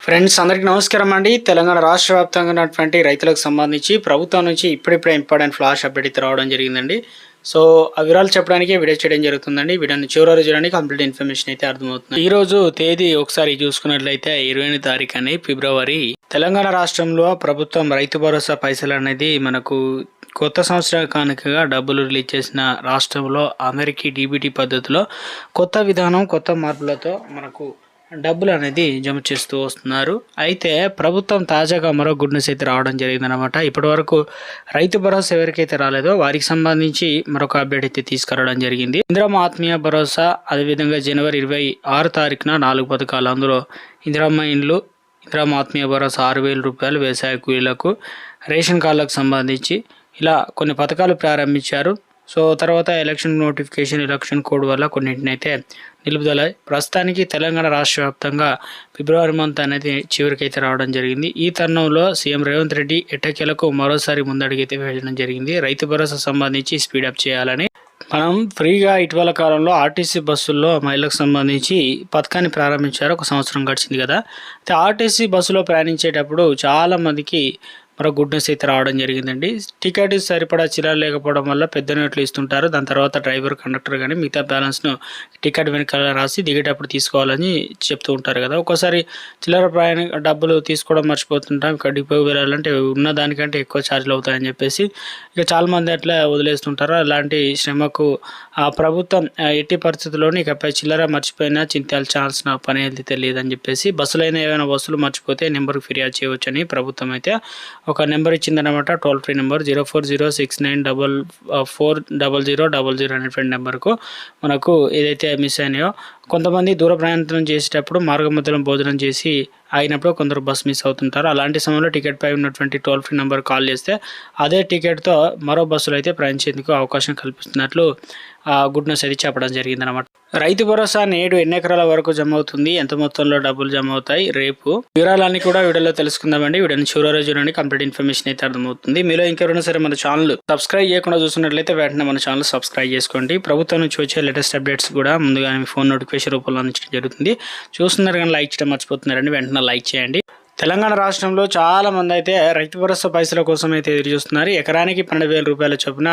Friends అందరికీ నమస్కారం అండి. తెలంగాణ రాష్ట్ర వ్యాప్తంగా ఉన్నటువంటి రైతులకు సంబంధించి ప్రభుత్వం నుంచి ఇప్పుడిప్పుడే ఇంపార్టెంట్ ఫ్లాష్ అప్డేట్ రావడం జరిగిందండి. సో ఆ వివరాలు చెప్పడానికి వీడియో చేయడం జరుగుతుందండి. వీడియోని చివరి రోజు కంప్లీట్ ఇన్ఫర్మేషన్ అయితే అర్థమవుతుంది. ఈ రోజు తేదీ ఒకసారి చూసుకున్నట్లయితే ఇరవై తారీఖు అని ఫిబ్రవరి. తెలంగాణ రాష్ట్రంలో ప్రభుత్వం రైతు భరోసా పైసలు అనేది మనకు కొత్త సంవత్సర కానుకగా డబ్బులు రిలీజ్ చేసిన రాష్ట్రంలో అందరికీ డీబీటీ పద్ధతిలో కొత్త విధానం కొత్త మార్పులతో మనకు డబ్బులు అనేది జమ చేస్తూ వస్తున్నారు. అయితే ప్రభుత్వం తాజాగా మరో గుడ్ న్యూస్ అయితే రావడం జరిగిందనమాట ఇప్పటివరకు రైతు భరోసా ఎవరికైతే రాలేదో వారికి సంబంధించి మరొక అప్డేట్ అయితే తీసుకురావడం జరిగింది. ఇందిరమ్మ ఆత్మీయ భరోసా అదేవిధంగా జనవరి ఇరవై ఆరు తారీఖున నాలుగు పథకాలు. అందులో ఇందిరమ్మ ఇండ్లు ఇందిరమ్మ ఆత్మీయ భరోసా ఆరు వేల రూపాయలు వ్యవసాయ కూలీలకు రేషన్ కార్డులకు సంబంధించి ఇలా కొన్ని పథకాలు ప్రారంభించారు. సో తర్వాత ఎలక్షన్ నోటిఫికేషన్ ఎలక్షన్ కోడ్ వల్ల కొన్నింటిని అయితే నిలుపుదల. ప్రస్తుతానికి తెలంగాణ రాష్ట్ర వ్యాప్తంగా ఫిబ్రవరి మంత్ అనేది చివరికైతే రావడం జరిగింది. ఈ తరుణంలో సీఎం రేవంత్ రెడ్డి ఎట్టకేలకు మరోసారి ముందడుగైతే వేయడం జరిగింది. రైతు భరోసా సంబంధించి స్పీడప్ చేయాలని. మనం ఫ్రీగా ఇటీవల కాలంలో ఆర్టీసీ బస్సుల్లో మహిళలకు సంబంధించి పథకాన్ని ప్రారంభించారు. ఒక సంవత్సరం గడిచింది కదా. అయితే ఆర్టీసీ బస్సులో ప్రయాణించేటప్పుడు చాలామందికి మరో గుడ్ న్యూస్ అయితే రావడం జరిగిందండి. టికెట్ సరిపడా చిల్లర లేకపోవడం వల్ల పెద్ద నోట్లు ఇస్తుంటారు దాని తర్వాత డ్రైవర్ కండక్టర్ కానీ మిగతా బ్యాలెన్స్ను టికెట్ వెనకాల రాసి దిగేటప్పుడు తీసుకోవాలని చెప్తూ ఉంటారు కదా. ఒక్కోసారి చిల్లర ప్రయాణ డబ్బులు తీసుకోవడం మర్చిపోతుంటాం. ఇక్కడ డిపో వెళ్ళాలంటే ఉన్న దానికంటే ఎక్కువ ఛార్జీలు అవుతాయని చెప్పేసి ఇక చాలామంది అట్లా వదిలేస్తుంటారు. అలాంటి శ్రమకు ఆ ప్రభుత్వం ఎట్టి పరిస్థితుల్లోనూ ఇకపై చిల్లర మర్చిపోయినా చింతాల్సిన పని అయితే తెలియదని చెప్పేసి బస్సులైన ఏమైనా బస్సులు మర్చిపోతే నెంబర్కి ఫిర్యాదు చేయవచ్చని ప్రభుత్వం అయితే ఒక number ఇచ్చిందనమాట toll free number zero four zero six nine double four double zero double zero అనేటువంటి నెంబర్కు. మనకు ఏదైతే మిస్ అయినాయో కొంతమంది దూర ప్రయాణం చేసేటప్పుడు మార్గమధ్యలో భోజనం చేసి ఆగినప్పుడు కొందరు బస్ మిస్ అవుతుంటారు. అలాంటి సమయంలో టికెట్ పై ఉన్నటువంటి టోల్ ఫ్రీ నెంబర్ కాల్ చేస్తే అదే టికెట్తో మరో బస్సులు అయితే ప్రయాణించేందుకు అవకాశం కల్పిస్తున్నట్లు ఆ, గుడ్ న్యూస్ అయితే చెప్పడం జరిగిందనమాట రైతు భరోసా నేడు ఎన్ని ఎకరాల వరకు జమ అవుతుంది ఎంత మొత్తంలో డబ్బులు జమ అవుతాయి రేపు వివరాలన్నీ కూడా వీడియోలో తెలుసుకుందామండి. వీడియోని చివరి రోజు నుండి కంప్లీట్ ఇన్ఫర్మేషన్ అయితే అర్థమవుతుంది. మీలో ఇంకెవరైనా సరే మన ఛానల్ సబ్స్క్రైబ్ చేయకుండా చూస్తున్నట్లయితే వెంటనే మన ఛానల్ సబ్స్క్రైబ్ చేసుకోండి. ప్రభుత్వం నుంచి వచ్చే లేటెస్ట్ అప్డేట్స్ కూడా ముందుగా మీ ఫోన్ నోటిఫికేషన్ రూపంలో అందించడం జరుగుతుంది. చూస్తున్నారు కానీ లైక్ చేయడం మర్చిపోతున్నారండి. వెంటనే లైక్ చేయండి. తెలంగాణ రాష్ట్రంలో చాలా మంది అయితే రైతు భరోసా పైసల కోసం అయితే ఎదురు చూస్తున్నారు. ఎకరానికి పన్నెండు వేల రూపాయల చొప్పున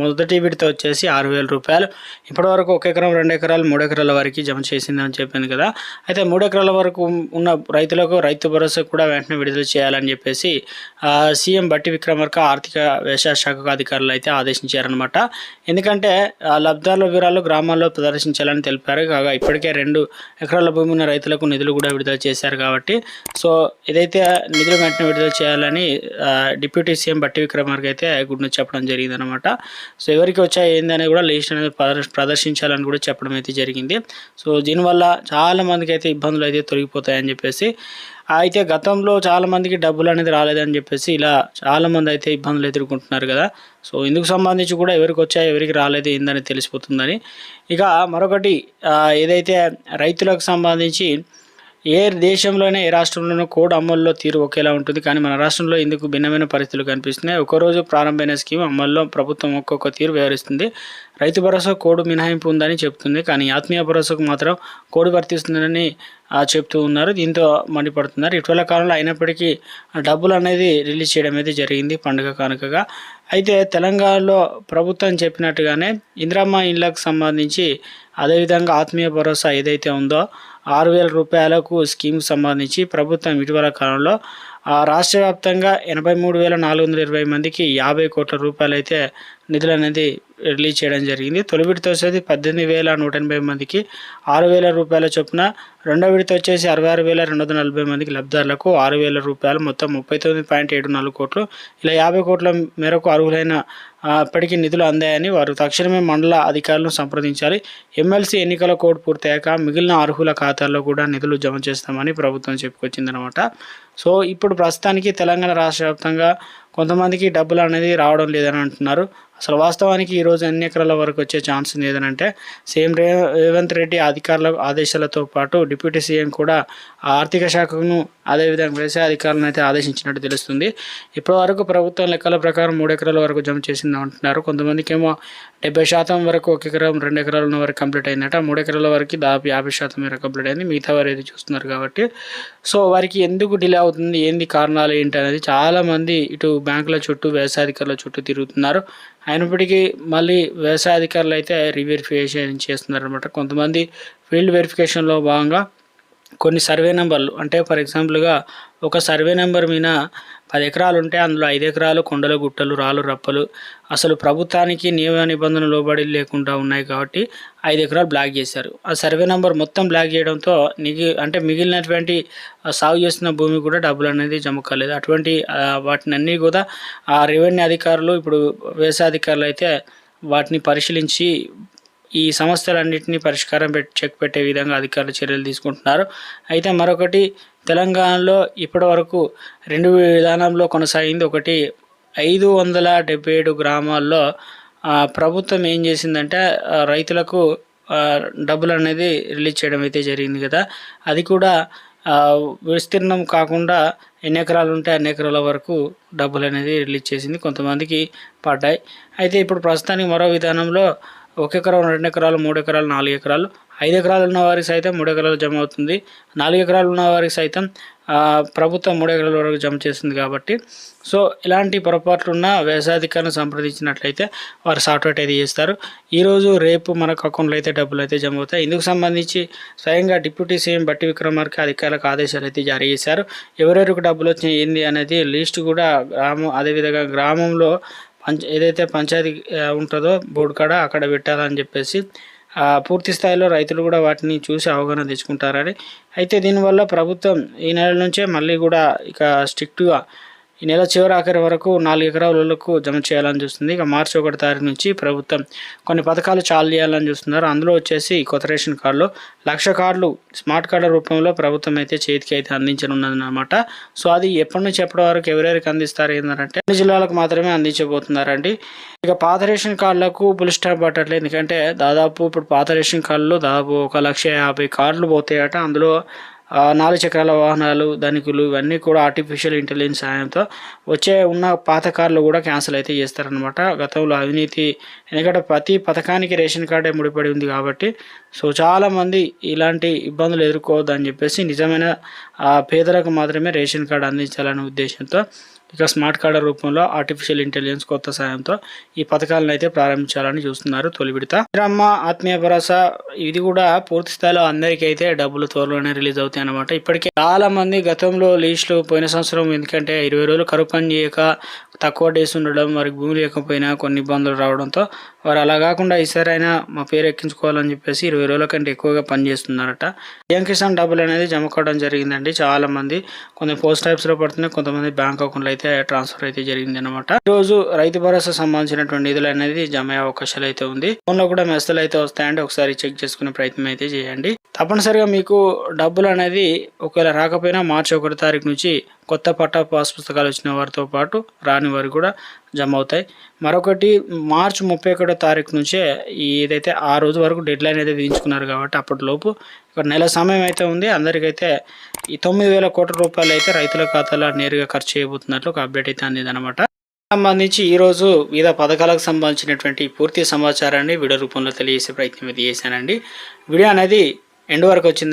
మొదటి విడత వచ్చేసి ఆరు వేల రూపాయలు. ఇప్పటివరకు ఒక ఎకరం రెండు ఎకరాలు మూడు ఎకరాల వరకు జమ చేసిందని చెప్పింది కదా. అయితే మూడు ఎకరాల వరకు ఉన్న రైతులకు రైతు భరోసా కూడా వెంటనే విడుదల చేయాలని చెప్పేసి సీఎం బట్టి విక్రమార్క ఆర్థిక వ్యవసాయ శాఖ అధికారులు అయితే ఆదేశించారనమాట ఎందుకంటే లబ్ధాల వివరాలు గ్రామాల్లో ప్రదర్శించాలని తెలిపారు. కాగా ఇప్పటికే రెండు ఎకరాల భూమి ఉన్న రైతులకు నిధులు కూడా విడుదల చేశారు కాబట్టి సో ఏదైతే నిధులు వెంటనే విడుదల చేయాలని డిప్యూటీ సీఎం బట్టి విక్రమార్క అయితే గుడ్ న్యూస్ చెప్పడం జరిగిందనమాట సో ఎవరికి వచ్చాయి ఏందని కూడా లిస్ట్ అనేది ప్రదర్శించాలని కూడా చెప్పడం అయితే జరిగింది. సో దీనివల్ల చాలా మందికి అయితే ఇబ్బందులు అయితే తొలగిపోతాయని చెప్పేసి అయితే గతంలో చాలామందికి డబ్బులు అనేది రాలేదని చెప్పేసి ఇలా చాలామంది అయితే ఇబ్బందులు ఎదుర్కొంటున్నారు కదా. సో ఇందుకు సంబంధించి కూడా ఎవరికి వచ్చాయి ఎవరికి రాలేదు ఏందని తెలిసిపోతుందని. ఇక మరొకటి ఏదైతే రైతులకు సంబంధించి ఏ దేశంలోనే ఏ రాష్ట్రంలోనూ కోడ్ అమల్లో తీరు ఒకేలా ఉంటుంది. కానీ మన రాష్ట్రంలో ఇందుకు భిన్నమైన పరిస్థితులు కనిపిస్తున్నాయి. ఒకరోజు ప్రారంభమైన స్కీమ్ అమల్లో ప్రభుత్వం ఒక్కొక్క తీరు వ్యవహరిస్తుంది. రైతు భరోసా కోడ్ మినహాయింపు ఉందని చెప్తుంది. కానీ ఆత్మీయ భరోసాకు మాత్రం కోడ్ వర్తిస్తుందని చెప్తూ ఉన్నారు. దీంతో మండిపడుతున్నారు. ఇటీవల కాలంలో అయినప్పటికీ డబ్బులు అనేది రిలీజ్ చేయడం అయితే జరిగింది పండుగ కానుకగా. అయితే తెలంగాణలో ప్రభుత్వం చెప్పినట్టుగానే ఇందిరామ్మ ఇళ్ళకు సంబంధించి అదేవిధంగా ఆత్మీయ భరోసా ఏదైతే ఉందో ఆరు వేల రూపాయలకు స్కీమ్ సంబంధించి ప్రభుత్వం ఇటీవల కాలంలో రాష్ట్ర వ్యాప్తంగా ఎనభై మూడు వేల నాలుగు వందల ఇరవై మందికి యాభై కోట్ల రూపాయలు అయితే నిధులు అనేది రిలీజ్ చేయడం జరిగింది. తొలి విడత వచ్చేది పద్దెనిమిది వేల నూట ఎనభై మందికి ఆరు వేల రూపాయల చొప్పున రెండో విడత వచ్చేసి అరవై ఆరు వేల రెండు వందల నలభై మందికి లబ్ధిదారులకు ఆరు వేల రూపాయలు మొత్తం ముప్పై తొమ్మిది పాయింట్ ఏడు నాలుగు కోట్లు. ఇలా యాభై కోట్ల మేరకు అర్హులైన అప్పటికి నిధులు అందాయని వారు తక్షణమే మండల అధికారులను సంప్రదించాలి. ఎమ్మెల్సీ ఎన్నికల కోడ్ పూర్తయ్యాక మిగిలిన అర్హుల ఖాతాల్లో కూడా నిధులు జమ చేస్తామని ప్రభుత్వం చెప్పుకొచ్చిందనమాట సో ఇప్పుడు ప్రస్తుతానికి తెలంగాణ రాష్ట్ర వ్యాప్తంగా కొంతమందికి డబ్బులు అనేది రావడం లేదని అంటున్నారు. అసలు వాస్తవానికి ఈరోజు ఎన్ని ఎకరాల వరకు వచ్చే ఛాన్స్ ఉంది ఏదనంటే సేమ్ రేవంత్ రెడ్డి అధికారుల ఆదేశాలతో పాటు డిప్యూటీ సీఎం కూడా ఆ ఆర్థిక శాఖను అదేవిధంగా వ్యవసాయ అధికారులను అయితే ఆదేశించినట్టు తెలుస్తుంది. ఇప్పటి వరకు ప్రభుత్వం లెక్కల ప్రకారం మూడు ఎకరాల వరకు జమ చేసింది అంటున్నారు. కొంతమందికి ఏమో డెబ్బై శాతం వరకు ఒక ఎకరం రెండు ఎకరాల వరకు కంప్లీట్ అయిందట. మూడు ఎకరాల వరకు దాదాపు యాభై శాతం మేర కంప్లీట్ అయింది. మిగతా వారు అయితే చూస్తున్నారు కాబట్టి. సో వారికి ఎందుకు డిలే అవుతుంది? ఏంది కారణాలు ఏంటి అనేది చాలామంది ఇటు బ్యాంకుల చుట్టూ వ్యవసాయ అధికారుల చుట్టూ తిరుగుతున్నారు. అయినప్పటికీ మళ్ళీ వ్యవసాయ అధికారులు అయితే రీవెరిఫికేషన్ చేస్తున్నారు అనమాట కొంతమంది ఫీల్డ్ వెరిఫికేషన్లో భాగంగా కొన్ని సర్వే నెంబర్లు అంటే ఫర్ ఎగ్జాంపుల్గా ఒక సర్వే నెంబర్ మీద పది ఎకరాలు ఉంటే అందులో ఐదు ఎకరాలు కొండలు గుట్టలు రాళ్ళు రప్పలు. అసలు ప్రభుత్వానికి నియమ నిబంధనలు లోబడి లేకుండా ఉన్నాయి కాబట్టి ఐదు ఎకరాలు బ్లాక్ చేశారు. ఆ సర్వే నెంబర్ మొత్తం బ్లాక్ చేయడంతో నిగి అంటే మిగిలినటువంటి సాగు చేస్తున్న భూమి కూడా డబ్బులు అనేది జమ కాలేదు. అటువంటి వాటినన్నీ వాటిని కూడా ఆ రెవెన్యూ అధికారులు ఇప్పుడు వ్యవసాయ అధికారులు అయితే వాటిని పరిశీలించి ఈ సమస్యలన్నింటినీ పరిష్కారం పెట్టి చెక్ పెట్టే విధంగా అధికారులు చర్యలు తీసుకుంటున్నారు. అయితే మరొకటి తెలంగాణలో ఇప్పటి వరకు రెండు విధానంలో కొనసాగింది. ఒకటి ఐదు వందల డెబ్బై ఏడు గ్రామాల్లో ప్రభుత్వం ఏం చేసిందంటే రైతులకు డబ్బులు అనేది రిలీజ్ చేయడం అయితే జరిగింది కదా. అది కూడా విస్తీర్ణం కాకుండా ఎన్ని ఎకరాలు ఉంటే అన్ని ఎకరాల వరకు డబ్బులు అనేది రిలీజ్ చేసింది. కొంతమందికి పడ్డాయి. అయితే ఇప్పుడు ప్రస్తుతానికి మరో విధానంలో ఒక ఎకరం రెండు ఎకరాలు మూడు ఎకరాలు నాలుగు ఎకరాలు ఐదు ఎకరాలు ఉన్న వారికి సైతం మూడు ఎకరాలు జమ అవుతుంది. నాలుగు ఎకరాలు ఉన్న వారికి సైతం ప్రభుత్వం మూడు ఎకరాల వరకు జమ చేస్తుంది కాబట్టి. సో ఇలాంటి పొరపాట్లు ఉన్న సంప్రదించినట్లయితే వారు సాఫ్ట్వేర్ అయితే చేస్తారు. ఈరోజు రేపు మనకు అకౌంట్లో అయితే డబ్బులు అయితే జమ అవుతాయి. ఇందుకు సంబంధించి స్వయంగా డిప్యూటీ సీఎం బట్టి విక్రమార్క అధికారులకు ఆదేశాలు అయితే జారీ చేశారు. ఎవరెవరికి డబ్బులు వచ్చినాయి ఏంది అనేది లిస్ట్ కూడా గ్రామం అదేవిధంగా గ్రామంలో పంచ ఏదైతే పంచాయతీ ఉంటుందో బోర్డు కాడ అక్కడ పెట్టాలని చెప్పేసి పూర్తి స్థాయిలో రైతులు కూడా వాటిని చూసి అవగాహన తెచ్చుకుంటారని. అయితే దీనివల్ల ప్రభుత్వం ఈ నెల నుంచే మళ్ళీ కూడా ఇక స్ట్రిక్ట్గా ఈ నెల చివరి ఆఖరి వరకు నాలుగు ఎకరాలకు జమ చేయాలని చూస్తుంది. ఇక మార్చి ఒకటి తారీఖు నుంచి ప్రభుత్వం కొన్ని పథకాలు చాలు చేయాలని చూస్తున్నారు. అందులో వచ్చేసి కొత్త రేషన్ కార్డులు లక్ష కార్డులు స్మార్ట్ కార్డుల రూపంలో ప్రభుత్వం అయితే చేతికి అయితే అందించనున్నదనమాట సో అది ఎప్పటి నుంచి ఎప్పటి వరకు ఎవరెవరికి అందిస్తారు ఏంటంటే అన్ని జిల్లాలకు మాత్రమే అందించబోతున్నారండి. ఇక పాత రేషన్ కార్డులకు బుల్ స్టాప్ పట్టట్లేదు. ఎందుకంటే దాదాపు ఇప్పుడు పాత రేషన్ కార్డులు దాదాపు ఒక లక్ష యాభై కార్డులు పోతాయట. అందులో నాలుగు చక్రాల వాహనాలు ధనికులు ఇవన్నీ కూడా ఆర్టిఫిషియల్ ఇంటెలిజెన్స్ సహాయంతో వచ్చే ఉన్న పాత కార్లు కూడా క్యాన్సిల్ అయితే చేస్తారనమాట గతంలో అవినీతి ఎందుకంటే ప్రతి పథకానికి రేషన్ కార్డే ముడిపడి ఉంది కాబట్టి సో చాలామంది ఇలాంటి ఇబ్బందులు ఎదుర్కోవద్దని చెప్పేసి నిజమైన పేదలకు మాత్రమే రేషన్ కార్డు అందించాలనే ఉద్దేశంతో ఇక స్మార్ట్ కార్డు రూపంలో ఆర్టిఫిషియల్ ఇంటెలిజెన్స్ కొత్త సాయంతో ఈ పథకాలను అయితే ప్రారంభించాలని చూస్తున్నారు తొలి విడత. రమ్మ ఆత్మీయ భరోసా ఇది కూడా పూర్తి స్థాయిలో అందరికీ అయితే డబ్బులు త్వరలోనే రిలీజ్ అవుతాయి అనమాట ఇప్పటికే చాలా మంది గతంలో లీస్టులు పోయిన సంవత్సరం ఎందుకంటే ఇరవై రోజులు కరువు పని చేయక తక్కువ డేస్ ఉండడం వారికి భూమి లేకపోయినా కొన్ని ఇబ్బందులు రావడంతో వారు అలా కాకుండా ఈసారైనా మా పేరు ఎక్కించుకోవాలని చెప్పేసి ఇరవై రోజుల కంటే ఎక్కువగా పనిచేస్తున్నారట పిఎం కిసాన్ డబ్బులు అనేది జమ కావడం జరిగిందండి. చాలా మంది కొన్ని పోస్ట్ టైప్స్లో పడుతున్నాయి కొంతమంది బ్యాంక్ అకౌంట్లో అయితే ట్రాన్స్ఫర్ అయితే జరిగింది అనమాట ఈరోజు రైతు భరోసా సంబంధించినటువంటి నిధులు అనేది జమ అయ్యే అవకాశాలు అయితే ఉంది. ఫోన్లో కూడా మెస్తలు అయితే వస్తాయండి. ఒకసారి చెక్ చేసుకునే ప్రయత్నం అయితే చేయండి. తప్పనిసరిగా మీకు డబ్బులు అనేది ఒకవేళ రాకపోయినా మార్చి ఒకటి తారీఖు నుంచి కొత్త పట్టా పాస్ పుస్తకాలు వచ్చిన వారితో పాటు రాని వారు కూడా జమ అవుతాయి. మరొకటి మార్చి ముప్పై ఒకటో తారీఖు నుంచే ఏదైతే ఆ రోజు వరకు డెడ్ లైన్ అయితే విధించుకున్నారు కాబట్టి అప్పటిలోపు ఇక్కడ నెల సమయం అయితే ఉంది. అందరికైతే ఈ తొమ్మిది వేల కోట్ల రూపాయలు అయితే రైతుల ఖాతాలో నేరుగా ఖర్చు చేయబోతున్నట్లు ఒక అప్డేట్ అయితే అందిందనమాట సంబంధించి ఈరోజు వివిధ పథకాలకు సంబంధించినటువంటి పూర్తి సమాచారాన్ని వీడియో రూపంలో తెలియజేసే ప్రయత్నం అయితే చేశానండి. వీడియో అనేది ఎండ్ వరకు వచ్చింది